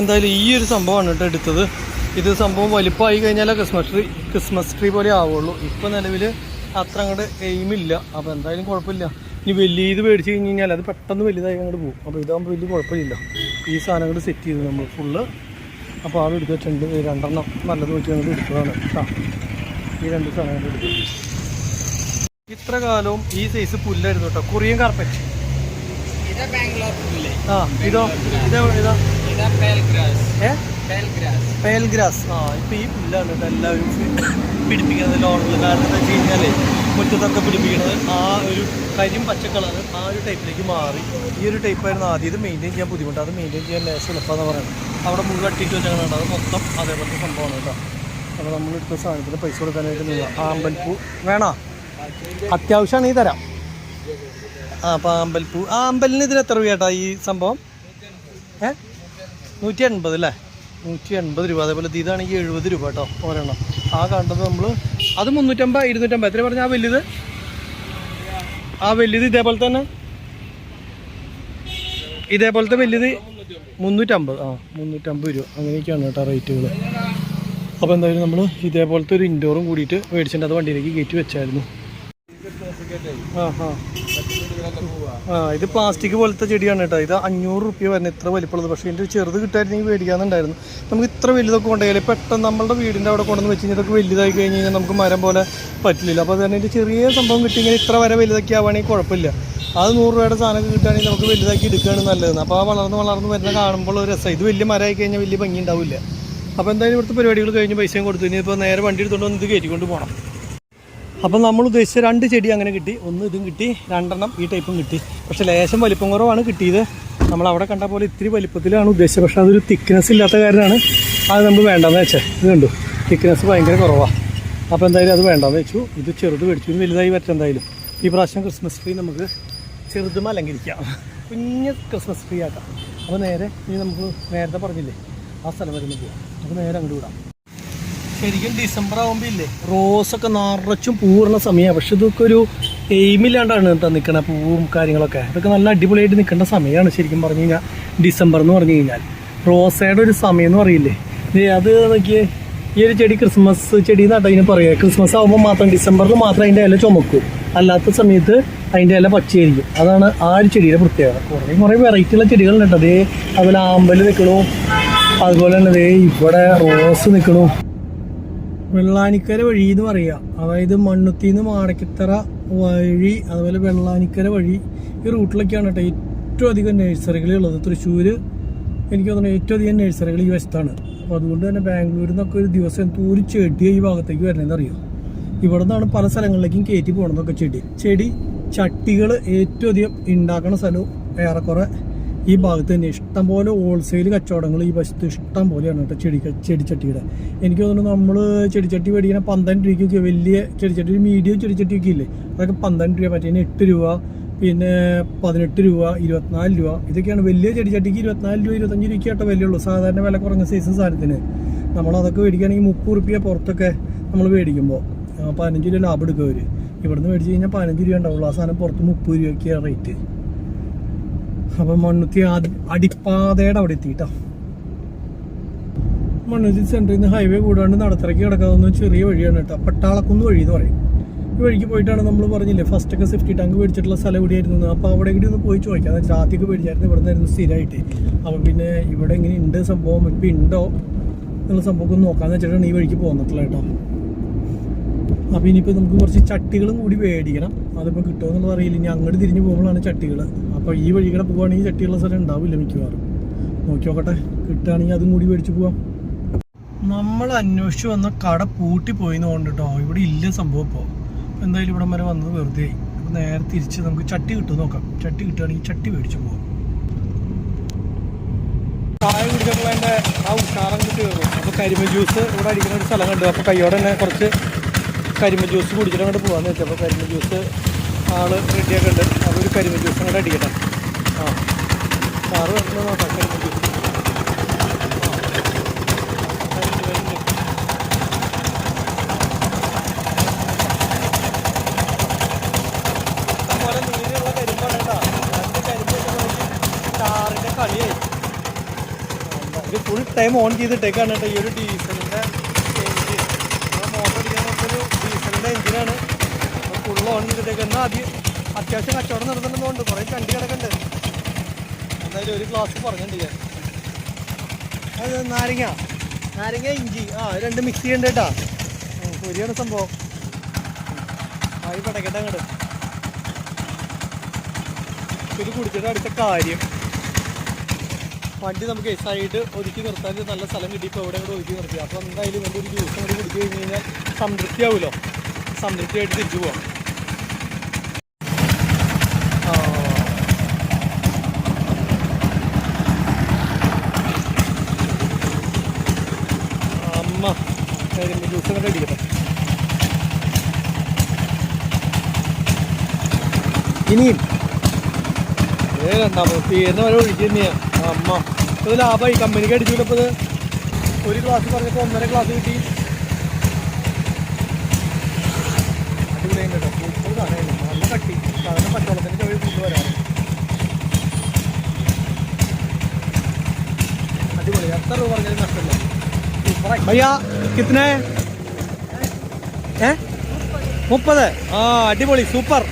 എന്തായാലും ഈ ഒരു സംഭവമാണ് കേട്ടോ എടുത്തത്. ഇത് സംഭവം വലിപ്പമായി കഴിഞ്ഞാലേ ക്രിസ്മസ് ട്രീ ക്രിസ്മസ് ട്രീ പോലെ ആവുള്ളൂ. ഇപ്പം നിലവിൽ അത്ര അങ്ങോട്ട് എയിമില്ല അപ്പോൾ എന്തായാലും കുഴപ്പമില്ല. ഇനി വലിയ ഇത് മേടിച്ച് കഴിഞ്ഞ് കഴിഞ്ഞാൽ അത് പെട്ടെന്ന് വലുതായി അങ്ങോട്ട് പോകും. അപ്പോൾ ഇതാകുമ്പോൾ വലിയ കുഴപ്പമില്ല. ഈ സാധനങ്ങൾ സെറ്റ് ചെയ്തു നമ്മൾ ഫുള്ള് അപ്പോൾ ആൾ എടുത്തിട്ടുണ്ട് രണ്ടെണ്ണം നല്ലത് വെച്ച് അങ്ങോട്ട് എടുത്തതാണ്. കേട്ടോ ഈ രണ്ട് സാധനങ്ങൾ എടുത്തു ഇത്ര കാലവും ഈ സൈസ് പുല്ലായിരുന്നു കേട്ടോ കൊറിയൻ കാർപ്പറ്റ് ആ ഇതോ? ഇതോ ഇതാ. പേൽ ആ ഇപ്പം ഈ പുല്ലാണ് എല്ലാവരും പിടിപ്പിക്കുന്നത് ലോണിൽ കാരണം എന്താ വെച്ച് കഴിഞ്ഞാൽ മുറ്റത്തൊക്കെ പിടിപ്പിക്കുന്നത് ആ ഒരു കരിയും പച്ച കളർ ആ ഒരു ടൈപ്പിലേക്ക് മാറി. ഈ ഒരു ടൈപ്പായിരുന്നു ആദ്യം. ഇത് മെയിന്റെയിൻ ചെയ്യാൻ ബുദ്ധിമുട്ട് അത് മെയിന്റെയിൻ ചെയ്യാൻ ലേശം എളുപ്പമെന്ന് പറയുന്നത്. അവിടെ മുഴുവൻ അട്ടിട്ട് വെച്ചാൽ അത് മൊത്തം അതേപോലത്തെ സംഭവമാണ് കേട്ടോ. അപ്പോൾ നമ്മൾ എടുത്ത സാധനത്തിന് പൈസ കൊടുക്കാനായിട്ട് നിങ്ങൾ ആമ്പൽപ്പൂ. വേണോ? അത്യാവശ്യമാണ് ഈ തരാം. ആ അപ്പോൾ ആമ്പൽപ്പൂ. ആ അമ്പലിന് ഇതിന് എത്ര രൂപ കേട്ടോ ഈ സംഭവം? നൂറ്റി എൺപത് അല്ലേ? നൂറ്റി എൺപത് രൂപ. അതേപോലെ ഇത് ഇതാണെങ്കിൽ എഴുപത് രൂപ കേട്ടോ ഒരെണ്ണം. ആ കണ്ടത് നമ്മൾ അത് മുന്നൂറ്റമ്പത് ഇരുന്നൂറ്റമ്പത്. എത്ര പറഞ്ഞാൽ ആ വലുത്? ആ വലുത് ഇതേപോലെ തന്നെ? ഇതേപോലത്തെ വലുത് മുന്നൂറ്റമ്പത്. ആ മുന്നൂറ്റമ്പത് രൂപ. അങ്ങനെയൊക്കെയാണ് കേട്ടോ റേറ്റുകൾ അപ്പോൾ എന്തായാലും നമ്മൾ ഇതേപോലത്തെ ഒരു ഇൻഡോറും കൂടിയിട്ട് മേടിച്ചിട്ട് അത് വണ്ടിയിലേക്ക് കയറ്റി വെച്ചായിരുന്നു. ആ ആ. ഇത് പ്ലാസ്റ്റിക് പോലത്തെ ചെടിയാണ് കേട്ടോ. ഇത് അഞ്ഞൂറ് റുപ്യ വരുന്നത് ഇത്ര വലിപ്പമുള്ളത്. പക്ഷേ ഇതിന്റെ ചെറുത് കിട്ടായിരുന്നെങ്കിൽ മേടിക്കാന്നുണ്ടായിരുന്നു. നമുക്ക് ഇത്ര വലുതൊക്കെ കൊണ്ടുപോയാൽ പെട്ടെന്ന് നമ്മുടെ വീടിന്റെ അവിടെ കൊണ്ടുവന്ന് വെച്ച് കഴിഞ്ഞാൽ ഇതൊക്കെ വലുതായി കഴിഞ്ഞ് കഴിഞ്ഞാൽ നമുക്ക് മരം പോലെ പറ്റില്ല അപ്പോൾ അതുതന്നെ ഇതിന്റെ ചെറിയ സംഭവം കിട്ടിയെങ്കിൽ ഇത്ര വരെ വലുതൊക്കെ ആവുകയാണെങ്കിൽ കുഴപ്പമില്ല. അത് നൂറ് രൂപയുടെ സാധനമൊക്കെ കിട്ടുകയാണെങ്കിൽ നമുക്ക് വലുതാക്കി എടുക്കുകയാണ് നല്ലത് അപ്പോൾ ആ വളർന്ന് വളർന്ന് വരുന്ന കാണുമ്പോൾ ഒരു രസം ഇത് വലിയ മരമായി കഴിഞ്ഞാൽ വലിയ ഭംഗി ഉണ്ടാവില്ല. അപ്പോൾ എന്തായാലും ഇവിടുത്തെ പരിപാടികൾ കഴിഞ്ഞ് പൈസയും കൊടുത്തു. ഇനി ഇപ്പോൾ നേരെ വണ്ടി എടുത്തുകൊണ്ട് വന്ന് ഇത് കയറ്റിക്കൊണ്ട് പോകണം. അപ്പം നമ്മൾ ഉദ്ദേശിച്ച രണ്ട് ചെടി അങ്ങനെ കിട്ടി. ഒന്ന് ഇതും കിട്ടി രണ്ടെണ്ണം ഈ ടൈപ്പും കിട്ടി. പക്ഷേ ലേശം വലിപ്പം കുറവാണ് കിട്ടിയത്. നമ്മൾ അവിടെ കണ്ട പോലെ ഇത്തിരി വലിപ്പത്തിലാണ് ഉദ്ദേശിച്ചത്. പക്ഷേ അതൊരു തിക്നെസ് ഇല്ലാത്ത കാരണമാണ് അത് നമ്മൾ വേണ്ടെന്ന് വെച്ചാൽ ഇത് കണ്ടു. തിക്നെസ് ഭയങ്കര കുറവാണ് അപ്പോൾ എന്തായാലും അത് വേണ്ടെന്ന് വെച്ചു. ഇത് ചെറുത് മേടിച്ചു. വലുതായി പറ്റും എന്തായാലും. ഈ പ്രാവശ്യം ക്രിസ്മസ് ട്രീ നമുക്ക് ചെറുതും അലങ്കരിക്കാം. കുഞ്ഞ് ക്രിസ്മസ് ട്രീ ആക്കാം. അപ്പോൾ നേരെ ഇനി നമുക്ക് നേരത്തെ പറഞ്ഞില്ലേ ആ സ്ഥലം വരെ അപ്പോൾ നേരെ അങ്ങോട്ട് വിടാം. ശരിക്കും ഡിസംബർ ആകുമ്പോൾ ഇല്ലേ റോസൊക്കെ നിറച്ചും പൂർണ സമയമാണ്. പക്ഷെ ഇതൊക്കെ ഒരു എയിമില്ലാണ്ടാണ് നിൽക്കണ പൂവും കാര്യങ്ങളൊക്കെ. ഇതൊക്കെ നല്ല അടിപൊളിയായിട്ട് നിൽക്കേണ്ട സമയമാണ് ശരിക്കും പറഞ്ഞു കഴിഞ്ഞാൽ ഡിസംബർ എന്ന് പറഞ്ഞു കഴിഞ്ഞാൽ. റോസയുടെ ഒരു സമയം എന്ന് പറയില്ലേ അത് നോക്കിയേ ഈ ഒരു ചെടി ക്രിസ്മസ് ചെടി എന്നാണ് അതിന് പറയുക ക്രിസ്മസ് ആകുമ്പോൾ മാത്രം ഡിസംബറിൽ മാത്രം അതിന്റെ ഇല ചുമക്കും. അല്ലാത്ത സമയത്ത് അതിന്റെ ഇല പച്ചയായിരിക്കും. അതാണ് ആ ഒരു ചെടിയുടെ പ്രത്യേകത. കുറേ കുറേ വെറൈറ്റി ഉള്ള ചെടികളുണ്ട് അതേ അതുപോലെ ആമ്പൽ നിൽക്കണു അതുപോലെ തന്നെ ഇവിടെ റോസ് നിൽക്കണു വെള്ളാനിക്കര വഴി എന്ന് പറയുക അതായത് മണ്ണുത്തിന്ന് മാടക്കിത്തറ വഴി അതുപോലെ വെള്ളാനിക്കര വഴി ഈ റൂട്ടിലൊക്കെയാണ് കേട്ടോ ഏറ്റവും അധികം നഴ്സറികൾ ഉള്ളത്. തൃശ്ശൂർ എനിക്ക് തോന്നുന്നു ഏറ്റവും അധികം നഴ്സറികൾ ഈ വശത്താണ്. അപ്പോൾ അതുകൊണ്ട് തന്നെ ബാംഗ്ലൂരിൽ നിന്നൊക്കെ ഒരു ദിവസം എന്തോരം ചെടി ഈ ഭാഗത്തേക്ക് വരണമെന്ന് അറിയോ ഇവിടെ നിന്നാണ് പല സ്ഥലങ്ങളിലേക്കും കയറ്റി പോകണമെന്നൊക്കെ ചെടി. ചെടി ചട്ടികൾ ഏറ്റവും അധികം ഉണ്ടാക്കുന്ന സ്ഥലവും ഏറെക്കുറെ ഈ ഭാഗത്ത് തന്നെ ഇഷ്ടം പോലെ ഹോൾസെയിൽ കച്ചവടങ്ങൾ ഈ വശത്ത് ഇഷ്ടം പോലെയാണ് കേട്ടോ ചെടി ചെടിച്ചട്ടിയുടെ. എനിക്ക് തോന്നുന്നു നമ്മൾ ചെടിച്ചട്ടി മേടിക്കുന്ന പന്ത്രണ്ട് രൂപയ്ക്കൊക്കെ വലിയ ചെടിച്ചട്ടി ഒരു മീഡിയം ചെടിച്ചട്ടിയൊക്കെ ഇല്ലേ? അതൊക്കെ പന്ത്രണ്ട് രൂപ മറ്റേ എട്ട് രൂപ പിന്നെ പതിനെട്ട് രൂപ ഇരുപത്തിനാല് രൂപ. ഇതൊക്കെയാണ് വലിയ ചെടിച്ചട്ടിക്ക് ഇരുപത്തിനാല് രൂപ ഇരുപത്തഞ്ച് രൂപയ്ക്ക് കേട്ടോ വിലയുള്ളൂ. സാധാരണ വില കുറഞ്ഞ സൈസ് സാധനത്തിന്. നമ്മൾ അതൊക്കെ മേടിക്കുകയാണെങ്കിൽ മുപ്പത് റുപ്യ പുറത്തൊക്കെ നമ്മൾ മേടിക്കുമ്പോൾ പതിനഞ്ച് രൂപ ലാഭം എടുക്കുക അവർ ഇവിടുന്ന് മേടിച്ച് കഴിഞ്ഞാൽ പതിനഞ്ച് രൂപ ഉണ്ടാവുള്ളൂ. ആ സാധനം പുറത്ത് മുപ്പത് രൂപയ്ക്കാണ് റേറ്റ് അപ്പം മണ്ണുത്തി അടിപ്പാതയുടെ അവിടെ എത്തിയിട്ടാ. മണ്ണുത്തി സെന്ററിൽ നിന്ന് ഹൈവേ കൂടാണ്ട് നടത്തിറക്കി കിടക്കാവുന്ന ചെറിയ വഴിയാണ് കേട്ടോ. പട്ടാളക്കുന്ന് വഴി എന്ന് പറയും. ഈ വഴിക്ക് പോയിട്ടാണ് നമ്മൾ പറഞ്ഞില്ലേ ഫസ്റ്റ് ഒക്കെ സേഫ്റ്റി ടാങ്ക് മേടിച്ചിട്ടുള്ള സ്ഥലം എവിടെയായിരുന്നു അപ്പോൾ അവിടെ കൂടി ഒന്ന് പോയി ചോദിക്കാം. അതായത് ആദ്യമൊക്കെ മേടിച്ചായിരുന്നു ഇവിടെ നിന്നായിരുന്നു സ്ഥിരമായിട്ട് അപ്പം പിന്നെ ഇവിടെ ഇങ്ങനെ ഉണ്ട് സംഭവം. ഇപ്പൊ ഉണ്ടോ എന്നുള്ള സംഭവം ഒന്ന് നോക്കാന്ന് വെച്ചിട്ടാണ് ഈ വഴിക്ക് പോന്നിട്ടുള്ളത് കേട്ടോ. അപ്പോൾ ഇനിയിപ്പോൾ നമുക്ക് കുറച്ച് ചട്ടികളും കൂടി മേടിക്കണം. അതിപ്പോൾ കിട്ടുമോ എന്നുള്ളത് അറിയില്ല. ഇനി അങ്ങോട്ട് തിരിഞ്ഞു പോകുമ്പോഴാണ് ചട്ടികൾ അപ്പോൾ ഈ വഴി കൂടെ പോവുകയാണെങ്കിൽ ചട്ടിയുള്ള സ്ഥലം ഉണ്ടാവില്ല മിക്കവാറും. നോക്കി നോക്കട്ടെ കിട്ടുകയാണെങ്കിൽ അതും കൂടി മേടിച്ച് പോവാം. നമ്മൾ അന്വേഷിച്ച് വന്ന കട പൂട്ടി പോയിന്ന് കൊണ്ടിട്ടോ ഇവിടെ ഇല്ല സംഭവം ഇപ്പോൾ എന്തായാലും ഇവിടെ വരെ വന്നത് വെറുതെ ആയി. അപ്പോൾ നേരെ തിരിച്ച് നമുക്ക് ചട്ടി കിട്ടും നോക്കാം. ചട്ടി കിട്ടുകയാണെങ്കിൽ ചട്ടി മേടിച്ച് പോവാം. ചായ കുടിക്കുമ്പോഴതിന്റെ ആ ഉഷാറങ്ങ് കയറും അപ്പോൾ കരിമ ജ്യൂസ് ഇവിടെ അടിക്കുന്ന ഒരു സ്ഥലം കണ്ടു. അപ്പോൾ കയ്യോടെ തന്നെ കുറച്ച് കരിമ ജ്യൂസ് കുടിച്ചിട്ട് അങ്ങോട്ട് പോകാമെന്ന് വെച്ചാൽ അപ്പോൾ കരിമ ജ്യൂസ് ആൾ റെഡിയൊക്കെ ഉണ്ട്. അതൊരു കരിമ ജ്യൂസ് കൂടെ അടിക്കട്ടെ. ആ. സാറ് വരുന്നത് നോക്കാം കരിമീൻ ജ്യൂസ് ഫുൾ ടൈം ഓൺ ചെയ്തിട്ടേക്കാണ് കേട്ടോ ഈ ഒരു ഡീസലിന്റെ ചെയ്തിട്ടേക്ക് എന്നാൽ ആദ്യം അത്യാവശ്യം കച്ചവടം നടത്തുന്നുണ്ട് കുറേ കണ്ടി കിടക്കുന്നുണ്ട്. എന്തായാലും ഒരു ഗ്ലാസ് പറഞ്ഞിട്ടുണ്ട് അത് നാരങ്ങ. നാരങ്ങ ഇഞ്ചി. ആ രണ്ട് മിക്സ് ചെയ്യണ്ട കേട്ടാ. പൊരിയാണ് സംഭവം. ആയി പടക്കട്ടെ അങ്ങോട്ട് ഇത് കുടിച്ചിട്ട് അടുത്ത കാര്യം. വണ്ടി നമുക്ക് സൈഡ് ഒതുക്കി നിർത്താൻ നല്ല സ്ഥലം കിട്ടി. ഇപ്പോൾ എവിടെ കൂടെ ഒതുക്കി നിർത്തി. അപ്പോൾ എന്തായാലും എന്റെ ഒരു ജ്യൂസ് കൂടി കുടിച്ചു കഴിഞ്ഞ് കഴിഞ്ഞാൽ സംതൃപ്തിയാവുമല്ലോ സംതൃപ്തിയായിട്ട് തിരിച്ചു പോവാം ആ. അമ്മ ജ്യൂസ് അങ്ങോട്ട് അടിക്കട്ടെ ഇനിയും. വേറെന്താ രണ്ടാമത് തീർന്ന വരെ ഒഴിച്ചു തന്നെയാ അമ്മ. ഇത് ലാഭമായി. കമ്പനിക്ക് ഇത് ഒരു ക്ലാസ് പറഞ്ഞപ്പോൾ ഒന്നര ക്ലാസ് കിട്ടി. അടിപൊളിയും കേട്ടോ. നല്ല കട്ടി. സാധനം പച്ചവെള്ളത്തിന്റെ ചുവ ഫുഡ് വരാറ്. അടിപൊളി. എത്ര രൂപ പറഞ്ഞാലും നഷ്ടമില്ല. ഭയ്യ കിത്തനെ ഏ? മുപ്പത്. ആ അടിപൊളി സൂപ്പർ.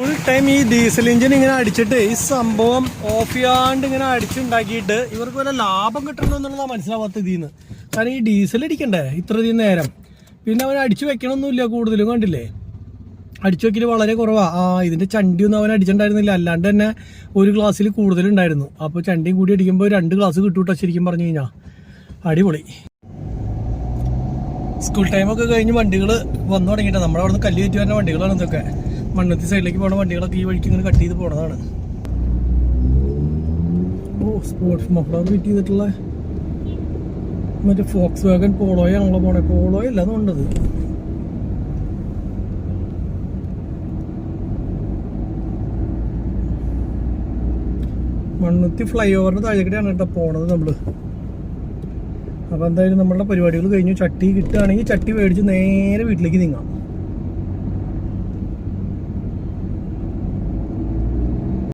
ഫുൾ ടൈം ഈ ഡീസൽ എഞ്ചിൻ ഇങ്ങനെ അടിച്ചിട്ട് ഈ സംഭവം ഓഫ് ചെയ്യാണ്ട് ഇങ്ങനെ അടിച്ചുണ്ടാക്കിയിട്ട് ഇവർക്ക് വല്ല ലാഭം കിട്ടണമെന്നുള്ളതാണ് മനസ്സിലാവാത്ത നിന്ന് കാരണം ഈ ഡീസൽ അടിക്കണ്ടേ ഇത്രയധികം നേരം. പിന്നെ അവൻ അടിച്ചു വെക്കണമൊന്നുമില്ല കൂടുതലും കണ്ടില്ലേ? അടിച്ചു വെക്കൽ വളരെ കുറവാണ് ആ ഇതിന്റെ ചണ്ടിയൊന്നും അവൻ അടിച്ചിട്ടുണ്ടായിരുന്നില്ല. അല്ലാണ്ട് തന്നെ ഒരു ഗ്ലാസ്സിൽ കൂടുതലുണ്ടായിരുന്നു. അപ്പോൾ ചണ്ടിയും കൂടി അടിക്കുമ്പോൾ രണ്ട് ഗ്ലാസ് കിട്ടൂട്ടോ ശരിക്കും പറഞ്ഞു കഴിഞ്ഞാൽ അടിപൊളി. സ്കൂൾ ടൈമൊക്കെ കഴിഞ്ഞ് വണ്ടികൾ വന്നു തുടങ്ങിയിട്ട്. നമ്മുടെ അവിടെ നിന്ന് കല്ല് കയറ്റി വരുന്ന വണ്ടികളാണ് ഇതൊക്കെ. മണ്ണത്തി സൈഡിലേക്ക് പോകുന്ന വണ്ടികളൊക്കെ ഈ വഴിക്ക് ഇങ്ങനെ കട്ട് ചെയ്ത് പോണതാണ്. ഓ സ്പോർട്സ് മഫ്ലർ ഫിറ്റ് ചെയ്തിട്ടുള്ള മറ്റേ ഫോക്സ് വാഗൻ പോളോയാണല്ലോ പോണേ. പോളോ അല്ല അതുകൊണ്ടത് മണ്ണുത്തി ഫ്ലൈ ഓവറിന് താഴേക്കിടെയാണ് കേട്ടോ പോണത് നമ്മൾ. അപ്പോൾ എന്തായാലും നമ്മളുടെ പരിപാടികൾ കഴിഞ്ഞു. ചട്ടി കിട്ടുകയാണെങ്കിൽ ചട്ടി മേടിച്ച് നേരെ വീട്ടിലേക്ക് നീങ്ങാം.